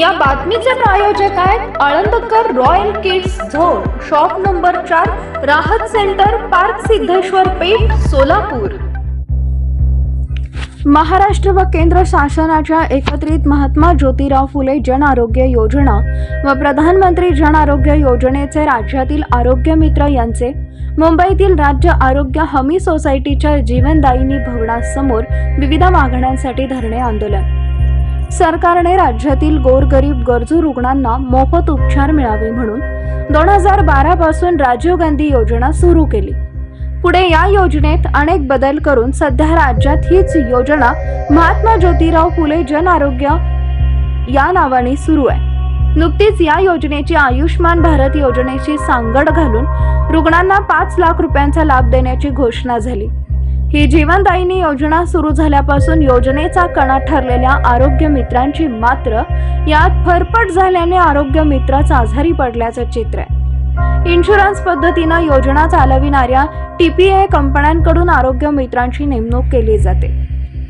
या बातमीचे प्रायोजक आहेत Alandkar royal kids zone shop number चार राहत सेंटर पार्क सिद्धेश्वर पेठ सोलापूर. महाराष्ट्र व केंद्र शासनाच्या एकत्रित महात्मा ज्योतिराव फुले जन आरोग्य योजना व प्रधानमंत्री जन आरोग्य योजनेचे राज्यातील आरोग्य मित्र यांचे मुंबईतील राज्य आरोग्य हमी सोसायटीच्या जीवनदायिनी भवनासमोर विविध मागण्यांसाठी धरणे आंदोलन. सरकारने राज्यातील गोरगरीब गरजू रुग्णांना मोफत उपचार मिळावे म्हणून दोन हजार बारा पासून राजीव गांधी योजना सुरू केली. पुढे या योजनेत अनेक बदल करून सध्या राज्यात हीच योजना महात्मा ज्योतिराव फुले जन आरोग्य या नावाने सुरू आहे. नुकतीच या योजनेची आयुष्मान भारत योजनेची सांगड घालून रुग्णांना पाच लाख रुपयांचा लाभ देण्याची घोषणा झाली. ही जीवनदायिनी योजना सुरू झाल्यापासून योजनेचा कणा ठरलेल्या आरोग्य मित्रांची मात्र यात फरफट झाल्याने आरोग्य मित्राच आजारी पडल्याचं चित्र आहे. इन्शुरन्स पद्धतीनं योजना चालविणाऱ्या टीपीए कंपन्यांकडून आरोग्य मित्रांची नेमणूक केली जाते.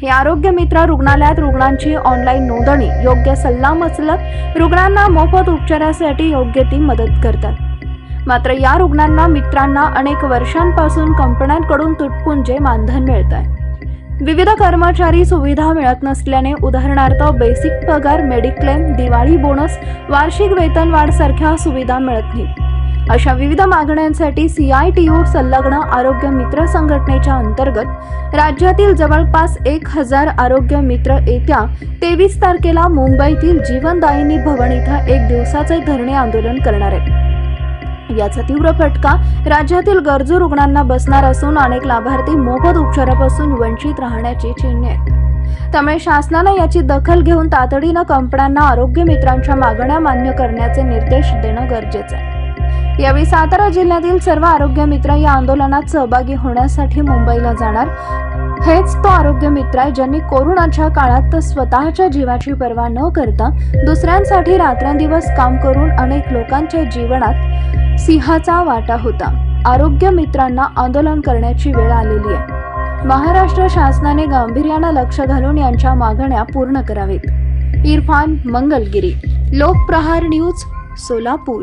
हे आरोग्य मित्र रुग्णालयात रुग्णांची ऑनलाईन नोंदणी योग्य सल्लामसलत रुग्णांना मोफत उपचारासाठी योग्य ती मदत करतात. मात्र या रुग्णांना मित्रांना अनेक वर्षांपासून कंपन्यांकडून तुटपुंजे मानधन मिळत आहे विविध कर्मचारी सुविधा मिळत नसल्याने उदाहरणार्थ बेसिक पगार मेडिक्लेम दिवाळी बोनस वार्षिक वेतनवाढ सारख्या सुविधा मिळत नाहीत. अशा विविध मागण्यांसाठी सी आय टी यू संलग्न आरोग्य मित्र संघटनेच्या अंतर्गत राज्यातील जवळपास एक हजार आरोग्य मित्र येत्या तेवीस तारखेला मुंबईतील जीवनदायिनी भवन इथं एक दिवसाचे धरणे आंदोलन करणार आहेत. याचा तीव्र फटका. राज्यातील गरजू रुग्णांना बसणार असून अनेक लाभार्थी मोफत उपचारापासून वंचित राहण्याची चिन्हे आहेत. त्यामुळे शासनानं याची दखल घेऊन तातडीनं कंपन्यांना आरोग्य मित्रांच्या मागण्या मान्य करण्याचे निर्देश देणं गरजेचं आहे. यावेळी सातारा जिल्ह्यातील सर्व आरोग्य मित्र या आंदोलनात सहभागी होण्यासाठी मुंबईला जाणार. हेच तो आरोग्य मित्र आहे ज्यांनी कोरोनाच्या काळात स्वतःच्या जीवाची पर्वा न करता दुसऱ्यांसाठी रात्रंदिवस काम करून अनेक लोकांच्या जीवनात सिंहाचा वाटा होता. आरोग्य मित्रांना आंदोलन करण्याची वेळ आलेली आहे. महाराष्ट्र शासनाने गांभीर्यानं लक्ष घालून यांच्या मागण्या पूर्ण करावेत. इरफान मंगलगिरी लोकप्रहार न्यूज सोलापूर.